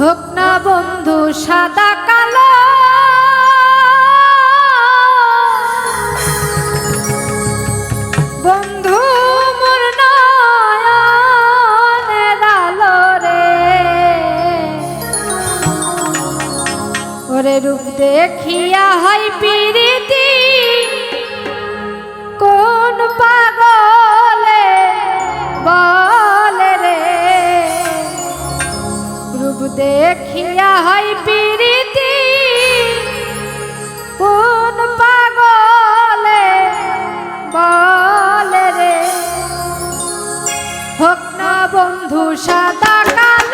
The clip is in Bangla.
হোক না বন্ধু সাদা কালো। বন্ধু রে। রূপ দেখিয়া হয় পিরিতি দেখিয়া হয় পিরিতি। কোন পাগলে বলে রে? হোক না বন্ধু সাদা কালো।